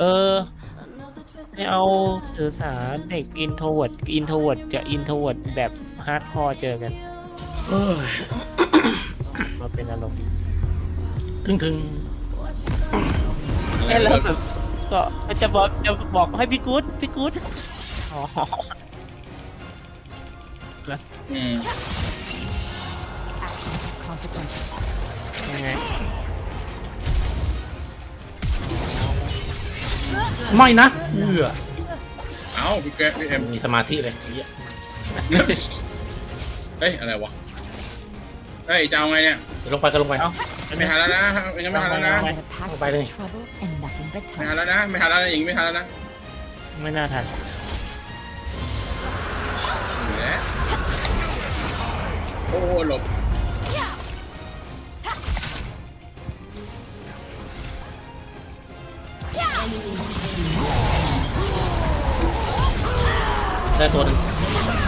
เออ Another twist ไม่เอาสื่อสารเด็กอินโทรเวิร์ดอินโทรเวิร์ดจะอินโทรเวิร์ดแบบฮาร์ดคอร์เจอกันเอ้ยมาเป็นอารมณ์ถึงถึงเอ้ยแล้วแบบก็จะบอกจะบอกให้พี่กู๊ดพี่กู๊ดอ๋อ อืม Actions have consequences. ยังไงไม่นะเอือเอ้าพี่แกพี่เอ็มมีสมาธิเลยเหี้ยเฮ้ยอะไรวะเฮ้ยจะเอาไงเนี่ยเดี๋ยวลงไปก็ลงไป เอ้าไม่ทันแล้วนะยังไม่ทันแล้วนะไป The path Không phải đây. of trouble and nothing but ไม่ทัน time. แล้วนะไม่ทันแล้วนะอีกไม่ทันแล้วนะไม่น่าทันอยู่แล้ว โอ้หลบได้ตัวหนึง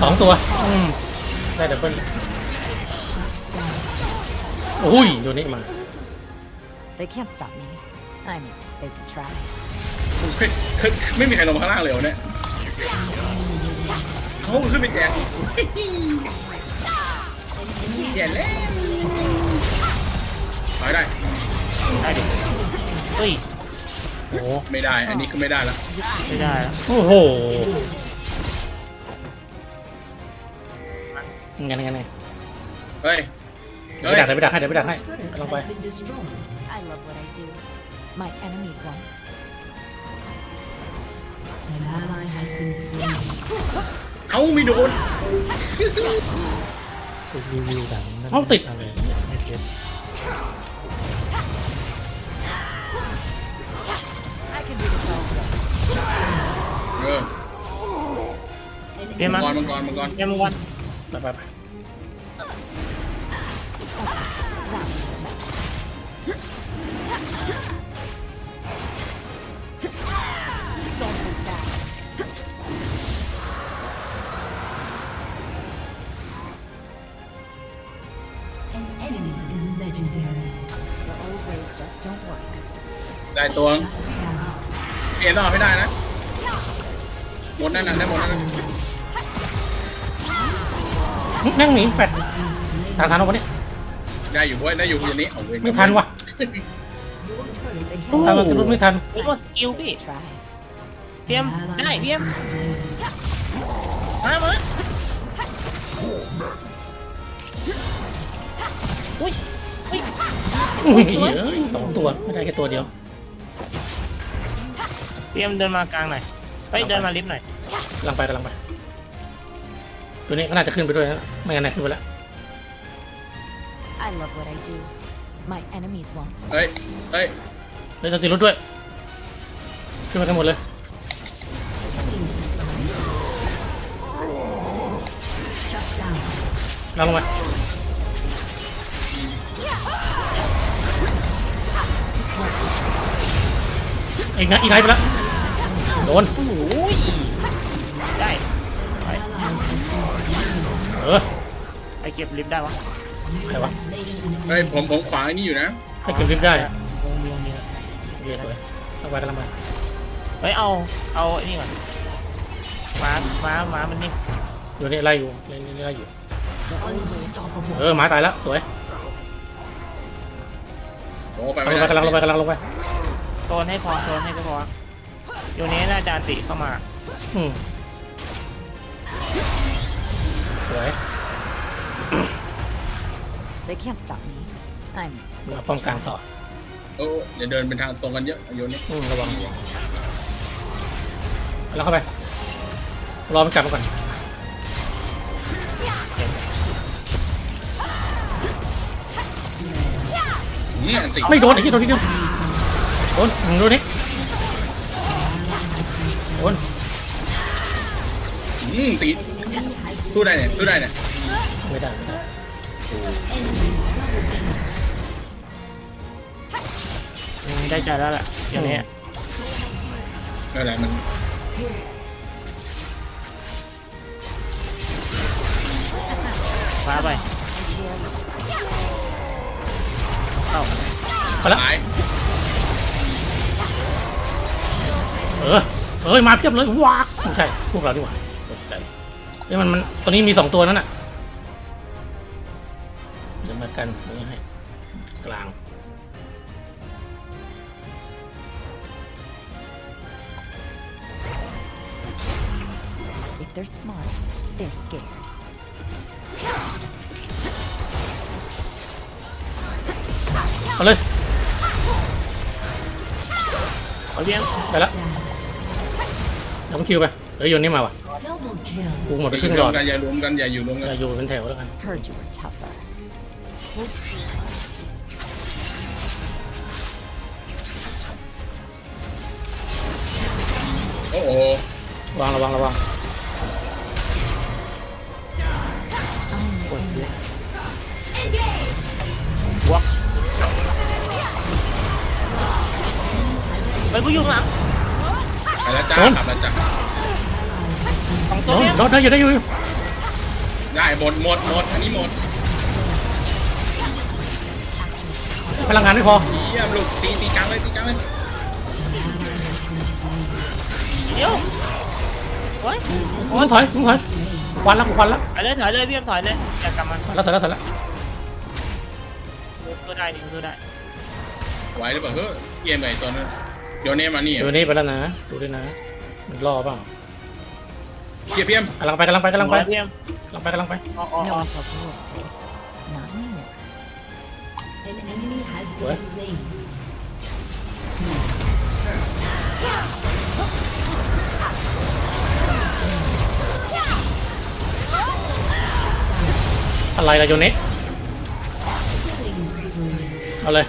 สองตัวอืมได้ดับเบิลโอ้ยโดนนี่มา They can't stop me. I mean, they can try. ไม่ไม่ไม่มีใครลงมาข้างล่างเลยเหรอเนี่ยเขาขึ้นไปแจกอีก แย่แล้วถอยได้ ได้ดิเฮ้ยโอ้ไม่ได้ อันนี้คือไม่ได้แล้วไม่ได้แล้วโอ้โหงั้นงั้นไงเฮ้ย เดี๋ยวเฮ้ยไปดักให้เดี๋ยวไปดักให้เดี๋ยวไปดักให้ลงไป I love what I do. My enemies won't. เอ้าไม่โดน รีวิวหนังนั่นเอ้าติด อะไรไม่เก็ต I can do this all day. เออเตรียมมัมางกรมังกรมังกรเตรียมวันไปไปไป legendary. The old ways just don't work. ได้ตัวเอ็นต้องเอาไม่ได้นะหมดนั่นน่ะได้หมดนั่นน่ะนั่งหนีแฟดทางทันเอาวะเนี่ยได้อยู่เว้ยได้อยู่อย่างนี้เอาเว้ยไม่ทันว่ะ They ทาง can't เราจะรุดไม่ทันเฮ้ยว่าสกิลพี่ try. เตรียมได้เตรียมมา อุ้ยเอ้ยสองตัวไม่ได้แค่ตัวเดียวเตรียมเดินมากลางหน่อยเฮ้ยเดินมาลิฟต์หน่อยกำลังไปกำลังไปตัวนี้ก็น่าจะขึ้นไปด้วยนะไม่งั้นนายขึ้นไปแล้ว I love what I do. My enemies won't. เฮ้ยเฮ้ยแล้วจะตีรถด้วย ขึ้นมากันหมดเลยเราลงมา อีกนะอีกไนไปแล้วโดนโอ้ยได้ไปเออไปเก็บลิฟต์ได้วะใครวะเฮ้ยผมผมขวางอันนี้อยู่นะให้เก็บลิฟต์ได้อะวงมีวงมีโอเคสวยต้องไปกันละมาเฮ้ยเอาเอาไอ้นี่ก่อนม้าม้าม้ามันนี่อยู่นี่ไล่อยู่ไล่นี่ไล่อยู่เออหมาตายแล้วสวยโอ้ไปกำไม่ลังได้ลงไปกำลังลงไปกำลังลงไป โซนให้พอโซนให้ก็พออยู่นี้น่าจะอันติเข้ามาอืมสวย They can't stop me. I'm มาป้องกลางต่อโอ้อย่าเดินเป็นทางตรงกันเยอะโยนนี่อืมระวังแล้วเข้าไป รอมันกลับมาก่อนอืมอันติไม่โดนไอ้ที่โดนนิดเดียว โดนอืมโดนนี่โดนอืมตีสู้ได้เนี่ยสู้ได้เนี่ยไม่ได้ไม่ได้อืมได้ใจแล้วแหละอย่างนี้นั่นแหละมันฟ้าไปเข้า เอาละ ตาย เออเอ้ยมาเพียบเลยว้าไม่ใช่พวกเราดีกว่าตกใจเอ้ยมันมันตัวนี้มีสองตัวนั่นน่ะเดี๋ยวมากันนี้ให้กลางเอาเลยเอาเลี้ยงไปละเดี๋ยว ผมคิวไปเฮ้ยโยนนี่มาว่ะ Double kill. กูหมดไปอย่าครึ่งรหลวอมดกันอย่ารวมกันอย่าอยู่รวมกัอนย่าอยู่เป็นแถวแล้วกัน Heard you were tougher. โอ้โหวางระวังระวังกดเยอะวักไปกูอยู่ข้างหลังไปแล้ว จ้าขับแล้วจ้าสองโดตัวนเนี้ยโดนได้อยู่ได้อยู่ได้หมดหมดหมดอันนี้หมดพลังงานไม่พอเยี่ยมลูกตีตีกลางเลยตีกลางเลยเดี๋ยวโอ้ยมึงถอยมึงถอยควันแล้วกูควันแล้วถอยเลยถอยเลยพี่เอ็มถอยเลยอย่ากลับมาแล้วถอยแล้วถอยแล้วตัวได้นี่ตัวได้ไหวหรือเปล่าเฮ้ยเกมไหนตัวนั้น โยนเนมานี่เดี๋ยวนี้ไปแล้วนะ ดูด้วยนะ มันรอเปล่าเกียร์เพียมกำลังไปกำลังไปกำลังไปพี่เอ็มกำลังไปกำลังไปอ๋ออ๋อ No อ๋อ one tells me what to do. Not anymore. An enemy has been What? slain. อะไรล่ะโยนนี้ Killing spree. เอาเลย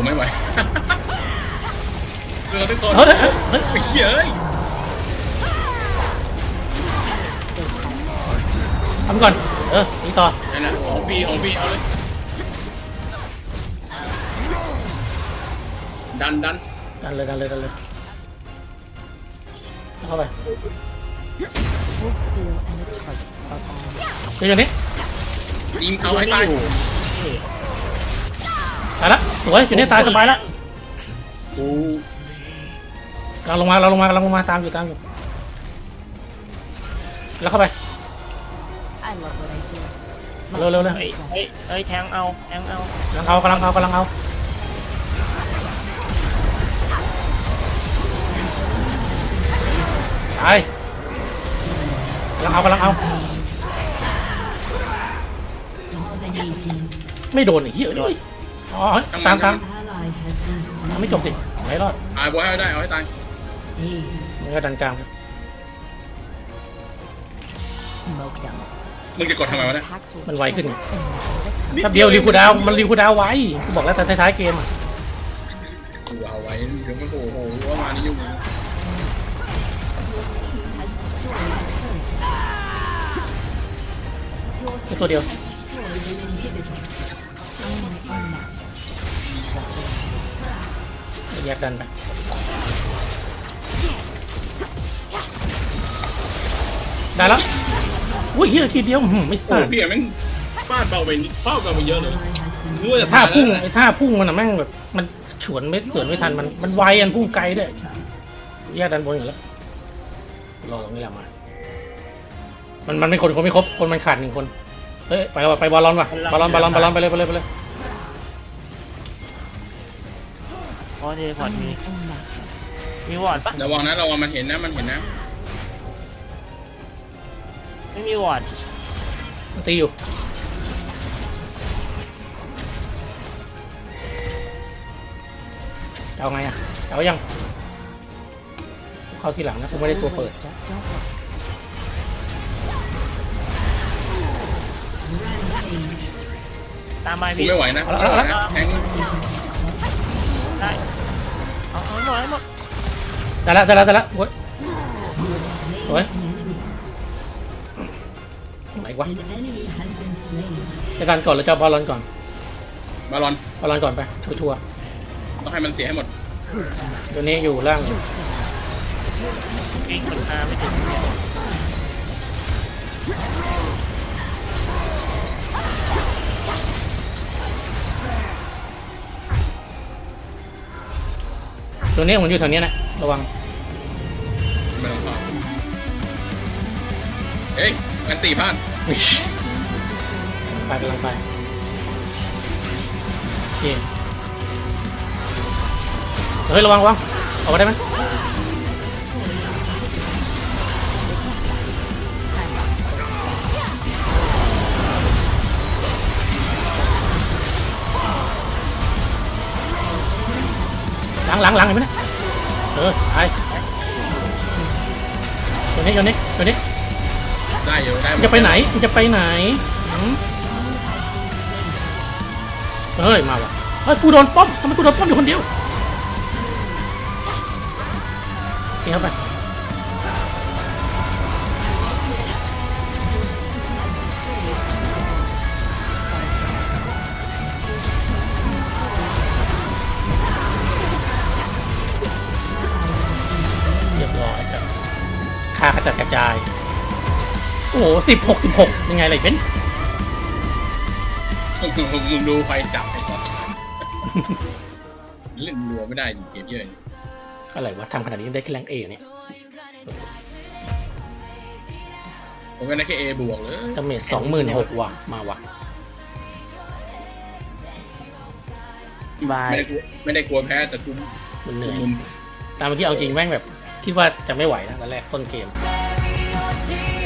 ผมไม่ไหวเรือทุกคนเฮ้ยเฮ้ยเฮ้ยไอ้เหี้ยเอ้ยทำก่อน เออนี่ต่อนั่นน่ะของพี่ของพี่เอาเลย ดันดันดันเลยดันเลยดันเลยเข้าไป Hold still and a target are on. เดี๋ยวโยนนี้ ยิงเอาให้ตาย ตายละสวยโยนนี้ตายสบายละกูกำลังลงมากำลังลงมากำลังลงมาตามอยู่ตามอยู่แล้วเข้าไป I love what I do. เร็วเร็วเร็วเฮ้ยเฮ้ยเฮ้ยแทงเอาแทงเอากำลังเอากำลังเอากำลังเอาตายกำลังเอากำลังเอา Dominating. ไม่โดนไอ้เหี้ยเลย อ๋อตามตาม Ally has been ตาม slain. ไม่จบสิไหนรอดตายบอยให้ได้เอาให้ตาย Ace. มันก็ดันกลาง Smoke them. มึงจะกดทำไมวะเนี่ย Impactful มันไวขึ้น trouble another time. แป๊บเดียวรีคูลดาวน์มันรีคูลดาวน์ไว้กูบอกแล้วแต่ท้ายๆเกมอะกูเอาไว้เดี๋ยวมันโอ้โหว่ามานี่ยุ่งเลย Has destroyed a turret. แค่ตัวเดียว ยกดันไปได้แล้วอุ้ยเฮียทีเดียวอื้อหือไม่โอ้สั่นพี่แม่งฟาดเบาไปนิดฟาดเบาไปเยอะเลย Ally has been รู้ว่าจะท่าตายพุ่งแล้วไอ้ท่าพุ่งมันอะแม่งแบบมันฉวนไม่เกิดไม่ทันมันมันไวอันพุ่งไกลด้วยแยกดันบนอยู่แล้วรอตรงนี้แหละมา มันมันไม่คนคนไม่ครบคนมันขาดหนึ่งคนเฮ้ยไปแล้วว่ะไปบอลลอนว่ะบอลลอนบอลลอนบอลลอนไปเลยไปเลยไปเลย เพราะเทเลพอร์ตมี own master. มีวอร์ดปะระวังนะระวังมันเห็นนะมันเห็นนะไม่มีวอร์ดมันตีอยู่เอาไงอะเอายังเข้าทีหลังนะกูไม่ได้ Old ตัวเปิด ways just don't work. rampage. ตามมากูพี่ไม่ไหวนะเอาละเอาละแทง ได้ละได้ละได้ละโว้ยโว้ย An enemy. ไหนวะ An enemy has been slain. จะการก่อนหรือจะเอาบอลลอนก่อนบาลอนบอลลอนก่อนไปชัวร์ต้องให้มันเสียให้หมดตัวนี้อยู่ล่างวิ่งคนพาไม่ถึง ตัวนี้มันอยู่แถวเนี้ยนะระวังไม่ต้องเข้าเฮ้ยกันตีพลาดอุ๊ยไปกำลังไปเกมเฮ้ยระวังระวังออกมาได้ไหม งหลังหลังเห็นไหมเนี่ยเออไอ้ตัวนี้ตัวนี้ตัวนี้ได้อยู่ได้มึงจะไปไหนมึงจะไปไหนหืมเฮ้ยมาว่ะเฮ้ยกูโดนป้อมทำไมกูโดนป้อมอยู่คนเดียวนี่เข้าไป จัดกระจาย โอ้โหสิบหกสิบหกยังไงเลยเป็นมึงดูไฟจับไอ้สัสเล่นรัวไม่ได้ดิเกมเยอะอะไรวะทำขนาดนี้ยังได้แค่แรงเอเนี่ยผมก็ได้แค่เอบวกเลยดาเมจสองหมื่นหกว่ะมาว่ะบายไม่ได้กลัวไม่ได้กลัวแพ้แต่กูมันเหนื่อยมุมตามเมื่อกี้เอาจริงแม่งแบบ คิดว่าจะไม่ไหวนะตอนแรกต้นเกม Melody.